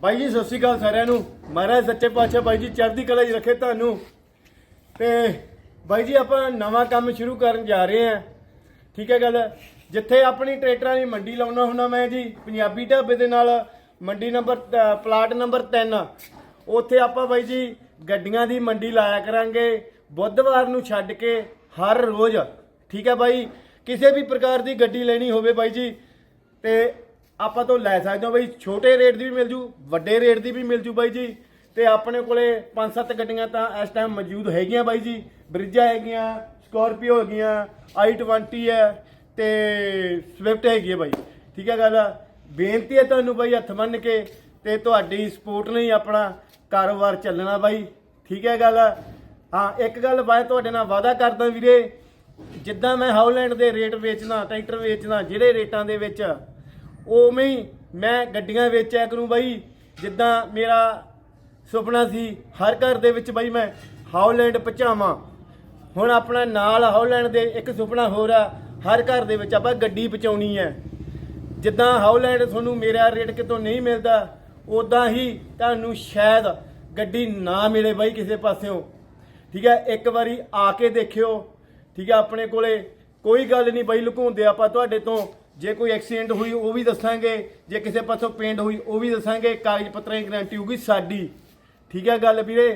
ਬਾਈ ਜੀ, ਸਤਿ ਸ਼੍ਰੀ ਅਕਾਲ ਸਾਰਿਆਂ ਨੂੰ। ਮਹਾਰਾਜ ਸੱਚੇ ਪਾਤਸ਼ਾਹ ਬਾਈ ਜੀ, ਚੜ੍ਹਦੀ ਕਲਾ 'ਚ ਰੱਖੇ ਤੁਹਾਨੂੰ। ਤੇ ਬਾਈ ਜੀ, ਆਪਾਂ ਨਵਾਂ ਕੰਮ ਸ਼ੁਰੂ ਕਰਨ ਜਾ ਰਹੇ ਹਾਂ। ਠੀਕ ਹੈ ਗੱਲ? ਜਿੱਥੇ ਆਪਣੀ ਟਰੈਕਟਰਾਂ ਦੀ ਮੰਡੀ ਲਾਉਣਾ ਹੁੰਦਾ ਮੈਂ ਜੀ, ਪੰਜਾਬੀ ਢਾਬੇ ਦੇ ਨਾਲ, ਮੰਡੀ ਨੰਬਰ ਪਲਾਟ ਨੰਬਰ 3 ਉੱਥੇ ਆਪਾਂ ਬਾਈ ਜੀ, ਗੱਡੀਆਂ ਦੀ ਮੰਡੀ ਲਾਇਆ ਕਰਾਂਗੇ, ਬੁੱਧਵਾਰ ਨੂੰ ਛੱਡ ਕੇ ਹਰ ਰੋਜ਼। ਠੀਕ ਹੈ ਬਾਈ? ਕਿਸੇ ਵੀ ਪ੍ਰਕਾਰ ਦੀ ਗੱਡੀ ਲੈਣੀ ਹੋਵੇ ਬਾਈ ਜੀ, ਤੇ ਆਪਾਂ ਤੋਂ ਲੈ ਸਕਦੇ ਹੋ ਬਾਈ, ਛੋਟੇ ਰੇਟ ਦੀ ਵੀ ਮਿਲ ਜੂ, ਵੱਡੇ ਰੇਟ ਦੀ ਵੀ ਮਿਲ ਜੂ ਬਾਈ ਜੀ। ਤੇ ਆਪਣੇ ਕੋਲੇ ਪੰਜ ਸੱਤ ਗੱਡੀਆਂ ਤਾਂ ਇਸ ਟਾਈਮ ਮੌਜੂਦ ਹੈਗੀਆਂ ਬਾਈ ਜੀ। ਬ੍ਰਿਜਾ ਹੈਗੀਆਂ ਸਕਾਰਪੀਓ ਹੈਗੀਆਂ i20 ਹੈ ਤੇ ਸਵਿਫਟ ਹੈਗੀ ਹੈ ਬਾਈ। ਠੀਕ ਹੈ ਗੱਲ? ਬੇਨਤੀ ਹੈ ਤੁਹਾਨੂੰ ਬਾਈ ਹੱਥ ਮੰਨ ਕੇ ਤੇ ਤੁਹਾਡੀ ਸਪੋਰਟ ਲਈ ਆਪਣਾ ਕਾਰੋਬਾਰ ਚੱਲਣਾ ਬਾਈ। ਠੀਕ ਹੈ ਗੱਲ? ਹਾਂ, ਇੱਕ ਗੱਲ ਬਾਈ ਤੁਹਾਡੇ ਨਾਲ ਵਾਅਦਾ ਕਰਦਾ ਵੀਰੇ। ਜਿੱਦਾਂ ਮੈਂ ਹਾਊਲੈਂਡ ਦੇ ਰੇਟ ਵੇਚਣਾ, ਟਰੈਕਟਰ ਵੇਚਣਾ, ਜਿਹੜੇ ਰੇਟਾਂ ਦੇ ਵਿੱਚ ਉਵੇਂ ਹੀ ਮੈਂ ਗੱਡੀਆਂ ਵੇਚਿਆ ਕਰੂੰ ਬਾਈ। ਜਿੱਦਾਂ ਮੇਰਾ ਸੁਪਨਾ ਸੀ, ਹਰ ਘਰ ਦੇ ਵਿੱਚ ਬਾਈ ਮੈਂ ਹਾਊਲੈਂਡ ਪਹੁੰਚਾਵਾਂ। ਹੁਣ ਆਪਣਾ ਨਾਲ ਹਾਊਲੈਂਡ ਦੇ ਇੱਕ ਸੁਪਨਾ ਹੋਰ ਆ, ਹਰ ਘਰ ਦੇ ਵਿੱਚ ਆਪਾਂ ਗੱਡੀ ਪਹੁੰਚਾਉਣੀ ਹੈ। ਜਿੱਦਾਂ ਹਾਊਲੈਂਡ ਤੁਹਾਨੂੰ ਮੇਰਾ ਰੇਟ ਕਿਤੋਂ ਨਹੀਂ ਮਿਲਦਾ ਉਦਾਂ ਹੀ ਤੁਹਾਨੂੰ ਸ਼ਾਇਦ ਗੱਡੀ ਨਾ ਮਿਲੇ ਬਾਈ ਕਿਸੇ ਪਾਸਿਓਂ। ਠੀਕ ਹੈ, ਇੱਕ ਵਾਰੀ ਆ ਕੇ ਦੇਖਿਓ। ਠੀਕ ਹੈ, ਆਪਣੇ ਕੋਲੇ ਕੋਈ ਗੱਲ ਨਹੀਂ ਬਾਈ, ਲੁਕਾਉਂਦੇ ਆਪਾਂ ਤੁਹਾਡੇ ਤੋਂ। ਜੇ ਕੋਈ ਐਕਸੀਡੈਂਟ ਹੋਈ ਉਹ ਵੀ ਦੱਸਾਂਗੇ। ਜੇ ਕਿਸੇ ਪਾਸੋਂ ਪੇਂਟ ਹੋਈ ਉਹ ਵੀ ਦੱਸਾਂਗੇ। ਕਾਗਜ਼ ਪੱਤਰਾਂ ਦੀ ਗਾਰੰਟੀ ਹੋਊਗੀ ਸਾਡੀ। ਠੀਕ ਹੈ ਗੱਲ ਵੀਰੇ?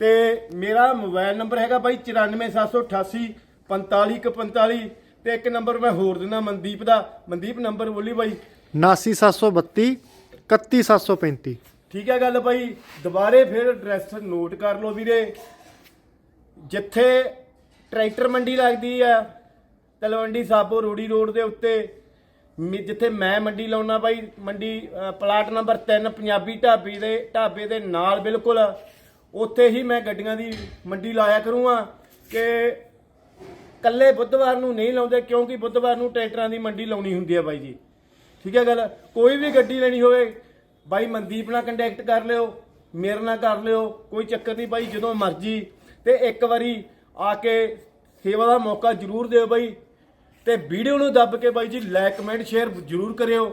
ਤੇ ਮੇਰਾ ਮੋਬਾਈਲ ਨੰਬਰ ਹੈਗਾ ਬਾਈ 94788 4545 ਤੇ ਇੱਕ ਨੰਬਰ ਮੈਂ ਹੋਰ ਦਿੰਦਾ ਮਨਦੀਪ ਦਾ। ਮਨਦੀਪ ਨੰਬਰ ਬੋਲੀ ਬਾਈ। 79732 31735 ਠੀਕ ਹੈ ਗੱਲ ਬਾਈ। ਦੁਬਾਰੇ ਫਿਰ ਐਡਰੈਸ ਨੋਟ ਕਰ ਲਓ ਵੀਰੇ। ਜਿੱਥੇ ਟਰੈਕਟਰ ਮੰਡੀ ਲੱਗਦੀ ਆ ਤਲਵੰਡੀ ਸਾਬੋ ਰੋੜੀ ਰੋਡ ਦੇ ਉੱਤੇ ਮੇ- ਜਿੱਥੇ ਮੈਂ ਮੰਡੀ ਲਾਉਣਾ ਬਾਈ ਮੰਡੀ ਅ, ਪਲਾਟ ਨੰਬਰ 3 ਪੰਜਾਬੀ ਢਾਬੇ ਦੇ ਢਾਬੇ ਦੇ ਨਾਲ ਬਿਲਕੁਲ ਉੱਥੇ ਹੀ ਮੈਂ ਗੱਡੀਆਂ ਦੀ ਮੰਡੀ ਲਾਇਆ ਕਰੂੰਗਾ ਕਿ ਕੱਲੇ ਬੁੱਧਵਾਰ ਨੂੰ ਨਹੀਂ ਲਾਉਂਦੇ ਕਿਉਂਕਿ ਬੁੱਧਵਾਰ ਨੂੰ ਟਰੈਕਟਰਾਂ ਦੀ ਮੰਡੀ ਲਾਉਣੀ ਹੁੰਦੀ ਹੈ ਬਾਈ ਜੀ। ਠੀਕ ਹੈ ਗੱਲ? ਕੋਈ ਵੀ ਗੱਡੀ ਲੈਣੀ ਹੋਵੇ ਬਾਈ ਮਨਦੀਪ ਨਾਲ ਕੰਟੈਕਟ ਕਰ ਲਿਓ ਮੇਰੇ ਨਾਲ ਕਰ ਲਿਓ ਕੋਈ ਚੱਕਰ ਨਹੀਂ ਬਾਈ ਜਦੋਂ ਮਰਜ਼ੀ। ਤੇ ਇੱਕ ਵਾਰੀ ਆ ਕੇ ਸੇਵਾ ਦਾ ਮੌਕਾ ਜ਼ਰੂਰ ਦਿਓ ਬਾਈ। ਤੇ ਵੀਡੀਓ ਨੂੰ ਦੱਬ ਕੇ ਬਾਈ ਜੀ ਲਾਈਕ ਕਮੈਂਟ ਸ਼ੇਅਰ ਜ਼ਰੂਰ ਕਰਿਓ।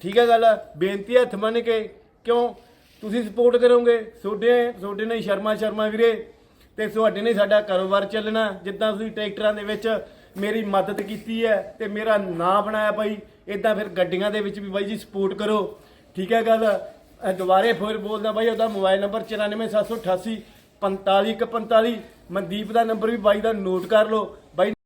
ਠੀਕ ਹੈ ਗੱਲ, ਬੇਨਤੀ ਹੈ ਹੱਥ ਮੰਨ ਕੇ, ਕਿਉਂ? ਤੁਸੀਂ ਸਪੋਰਟ ਕਰੋਗੇ। ਤੁਹਾਡੇ ਤੁਹਾਡੇ ਨਾਲ ਹੀ ਸ਼ਰਮਾ ਸ਼ਰਮਾ ਵੀਰੇ। ਤੇ ਤੁਹਾਡੇ ਨੇ ਸਾਡਾ ਕਾਰੋਬਾਰ ਚੱਲਣਾ। ਜਿੱਦਾਂ ਤੁਸੀਂ ਟਰੈਕਟਰਾਂ ਦੇ ਵਿੱਚ ਮੇਰੀ ਮਦਦ ਕੀਤੀ ਹੈ ਤੇ ਮੇਰਾ ਨਾਂ ਬਣਾਇਆ ਬਾਈ ਇਦਾਂ ਫਿਰ ਗੱਡੀਆਂ ਦੇ ਵਿੱਚ ਵੀ ਬਾਈ ਜੀ ਸਪੋਰਟ ਕਰੋ। ਠੀਕ ਹੈ ਗੱਲ ਦੁਬਾਰੇ ਫਿਰ ਬੋਲਦਾ ਬਾਈ, ਉਹਦਾ ਮੋਬਾਈਲ ਨੰਬਰ 94788 4545 ਮਨਦੀਪ ਦਾ ਨੰਬਰ ਵੀ ਬਾਈ ਦਾ ਨੋਟ ਕਰ ਲਓ। ਬਾਈ